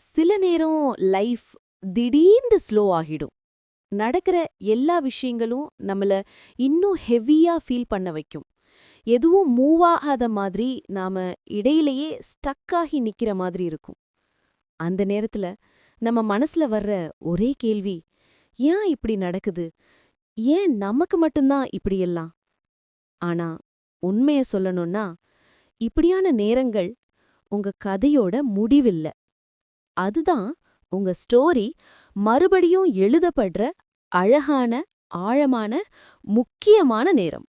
சில நேரம் லைஃப் திடீர்னு ஸ்லோ ஆகிடும். நடக்கிற எல்லா விஷயங்களும் நம்மள இன்னும் ஹெவியா ஃபீல் பண்ண வைக்கும். எதுவும் மூவ் ஆகாத மாதிரி நாம இடையிலேயே ஸ்டக் ஆகி நிக்கிற மாதிரி இருக்கும். அந்த நேரத்துல நம்ம மனசுல வர்ற ஒரே கேள்வி ஏன் இப்படி நடக்குது? ஏன் நமக்கு மட்டும்தான் இப்படியெல்லாம் ஆனா உண்மைய சொல்லணும்னா இப்படியான நேரங்கள் உங்க கதையோட முடிவில்லை. அதுதான் உங்க ஸ்டோரி மறுபடியும் எழுதப்படுற அழகான ஆழமான முக்கியமான நேரம்.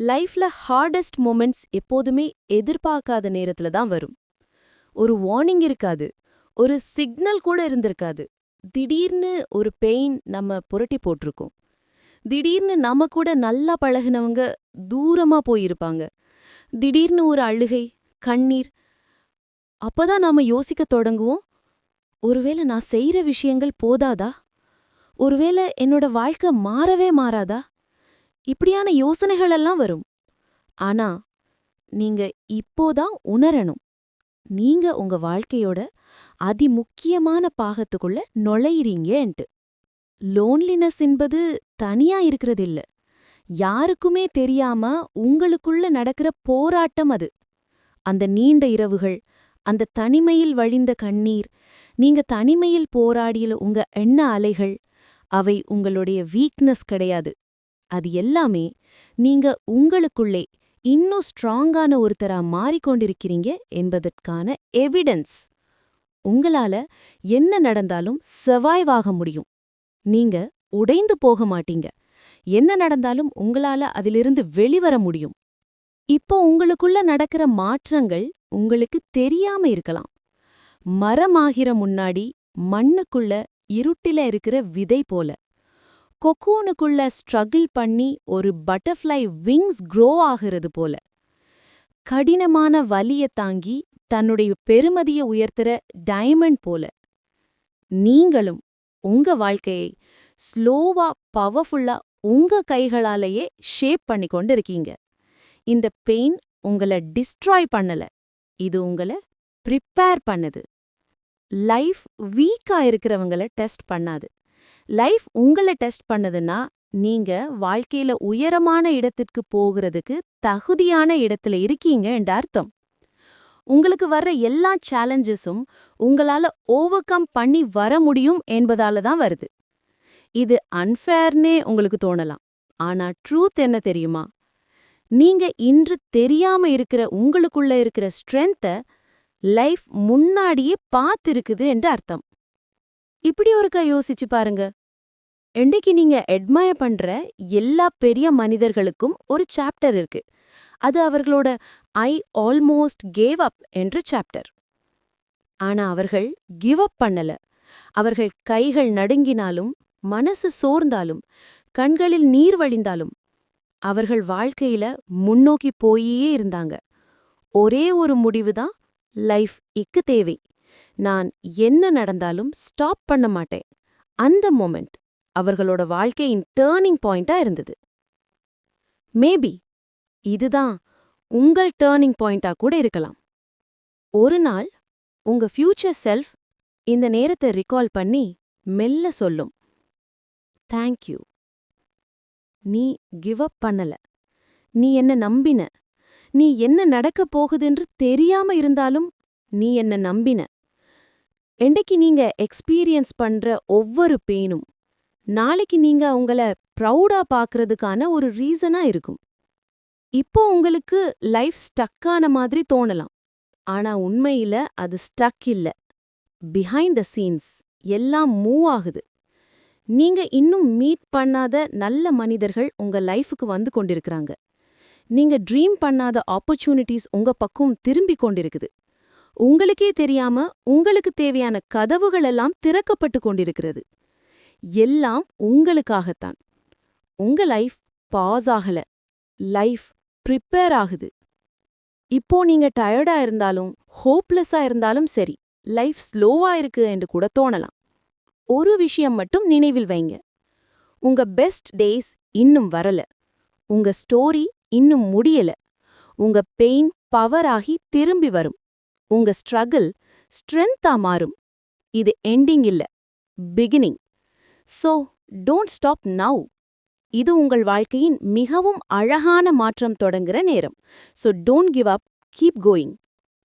லைஃப்ல ஹார்டஸ்ட் மூமெண்ட்ஸ் எப்போதுமே எதிர்பார்க்காத நேரத்துல தான் வரும். ஒரு வார்னிங் இருக்காது ஒரு சிக்னல் கூட இருந்திருக்காது. திடீர்னு ஒரு பெயின் நம்ம புரட்டி போட்டிருக்கோம். திடீர்னு நம்ம கூட நல்லா பழகுனவங்க தூரமா போயிருப்பாங்க. திடீர்னு ஒரு அழுகை கண்ணீர் அப்பதான் நாம யோசிக்க தொடங்குவோம் ஒருவேளை நான் செய்யற விஷயங்கள் போதாதா? ஒருவேளை என்னோட வாழ்க்கை மாறவே மாறாதா? இப்படியான யோசனைகள் எல்லாம் வரும். ஆனா நீங்க இப்போதான் உணரணும். நீங்க உங்க வாழ்க்கையோட அதிமுக்கியமான பாகத்துக்குள்ள நுழையிறீங்கன்ட்டு. லோன்லினஸ் என்பது தனியா இருக்கிறதில்ல. யாருக்குமே தெரியாம உங்களுக்குள்ள நடக்கிற போராட்டம் அது. அந்த நீண்ட இரவுகள் அந்த தனிமையில் வழிந்த கண்ணீர். நீங்க தனிமையில் போராடிய உங்க எண்ண அலைகள் அவை உங்களுடைய வீக்னஸ் கிடையாது. அது எல்லாமே நீங்க உங்களுக்குள்ளே இன்னும் ஸ்ட்ராங்கான ஒருத்தரா மாறிக்கொண்டிருக்கிறீங்க என்பதற்கான எவிடன்ஸ் உங்களால என்ன நடந்தாலும் சர்வைவ் ஆக முடியும். நீங்க உடைந்து போக மாட்டீங்க. என்ன நடந்தாலும் உங்களால அதிலிருந்து வெளிவர முடியும். இப்போ உங்களுக்குள்ள நடக்கிற மாற்றங்கள் உங்களுக்கு தெரியாம இருக்கலாம். மரமாகிற முன்னாடி மண்ணுக்குள்ள இருட்டில இருக்கிற விதை போல. கொக்கூனுக்குள்ள ஸ்ட்ரகிள் பண்ணி ஒரு பட்டர்ஃப்ளை விங்ஸ் க்ரோ ஆகிறது போல. கடினமான வலிய தாங்கி தன்னுடைய பெருமதிய உயர்த்துற டைமண்ட் போல. நீங்களும் உங்க வாழ்க்கையை ஸ்லோவா பவர்ஃபுல்லா உங்க கைகளாலேயே ஷேப் பண்ணி கொண்டு இருக்கீங்க. இந்த பெயின் உங்கள டிஸ்ட்ராய் பண்ணல. இது உங்கள ப்ரிப்பேர் பண்ணுது. லைஃப் வீக்கா இருக்கிறவங்கள டெஸ்ட் பண்ணாது. லைஃப் உங்கள டெஸ்ட் பண்ணதுன்னா நீங்க வாழ்க்கையில உயரமான இடத்திற்கு போகிறதுக்கு தகுதியான இடத்துல இருக்கீங்க என்ற அர்த்தம். உங்களுக்கு வர்ற எல்லா சேலஞ்சஸும் உங்களால ஓவர் கம் பண்ணி வர முடியும் என்பதால தான் வருது. இது அன்ஃபேர்னே உங்களுக்கு தோணலாம். ஆனா ட்ரூத் என்ன தெரியுமா? நீங்க இன்று தெரியாம இருக்கிற உங்களுக்குள்ள இருக்கிற ஸ்ட்ரென்த்த லைஃப் முன்னாடியே பார்த்திருக்குது என்று அர்த்தம். இப்படி ஒருக்கா யோசிச்சு பாருங்க. என்னைக்கு நீங்க எட்மயர் பண்ற எல்லா பெரிய மனிதர்களுக்கும் ஒரு சாப்டர் இருக்கு. அது அவர்களோட ஐ ஆல்மோஸ்ட் கேவ் அப் என்ற சாப்டர் ஆனா அவர்கள் கிவ் அப் பண்ணல. அவர்கள் கைகள் நடுங்கினாலும் மனசு சோர்ந்தாலும் கண்களில் நீர் வழிந்தாலும் அவர்கள் வாழ்க்கையில முன்னோக்கி போயே இருந்தாங்க. ஒரே ஒரு முடிவுதான் லைஃப் இக்கு தேவை. நான் என்ன நடந்தாலும் ஸ்டாப் பண்ண மாட்டேன். அந்த மொமெண்ட் அவர்களோட வாழ்க்கையின் டேர்னிங் பாயிண்டா இருந்தது. மேபி இதுதான் உங்கள் டேர்னிங் பாயிண்டா கூட இருக்கலாம். ஒரு நாள் உங்க ஃபியூச்சர் செல்ஃப் இந்த நேரத்தை ரிகால் பண்ணி மெல்ல சொல்லும். தேங்க்யூ நீ கிவ் அப் பண்ணல. நீ என்ன நம்பின? நீ என்ன நடக்கப் போகுதுன்று தெரியாம இருந்தாலும் நீ என்ன நம்பின? என்னைக்கு நீங்க எக்ஸ்பீரியன்ஸ் பண்ற ஒவ்வொரு பெயினும் நாளைக்கு நீங்க உங்கள ப்ரௌடா பாக்குறதுக்கான ஒரு ரீசனா இருக்கும். இப்போ உங்களுக்கு லைஃப் ஸ்டக்கான மாதிரி தோணலாம். ஆனா உண்மையில அது ஸ்டக் இல்ல. பிஹைண்ட் த சீன்ஸ் எல்லாம் மூவ் ஆகுது. நீங்க இன்னும் மீட் பண்ணாத நல்ல மனிதர்கள் உங்க லைஃபுக்கு வந்து கொண்டிருக்கிறாங்க. நீங்க ட்ரீம் பண்ணாத ஆப்பர்ச்சுனிட்டிஸ் உங்க பக்கம் திரும்பிக் கொண்டிருக்குது. உங்களுக்கே தெரியாம உங்களுக்கு தேவையான கதவுகள் எல்லாம் திறக்கப்பட்டு கொண்டிருக்கிறது. எல்லாம் உங்களுக்காகத்தான். உங்க லைஃப் பாஸ் ஆகல. லைஃப் ப்ரிப்பேர் ஆகுது. இப்போ நீங்க டயர்டா இருந்தாலும் ஹோப்லெஸ்ஸா இருந்தாலும் சரி லைஃப் ஸ்லோவா இருக்கு என்று கூட தோணலாம். ஒரு விஷயம் மட்டும் நினைவில் வைங்க. உங்க பெஸ்ட் டேஸ் இன்னும் வரல. உங்க ஸ்டோரி இன்னும் முடியல. உங்க பெயின் பவர் ஆகி திரும்பி வரும். உங்க ஸ்ட்ரகிள் ஸ்ட்ரென்த்தா மாறும். இது எண்டிங் இல்ல. Beginning so don't stop now இது உங்கள் வாழ்க்கையின் மிகவும் அழகான மாற்றம் தொடங்குற நேரம். So don't give up keep going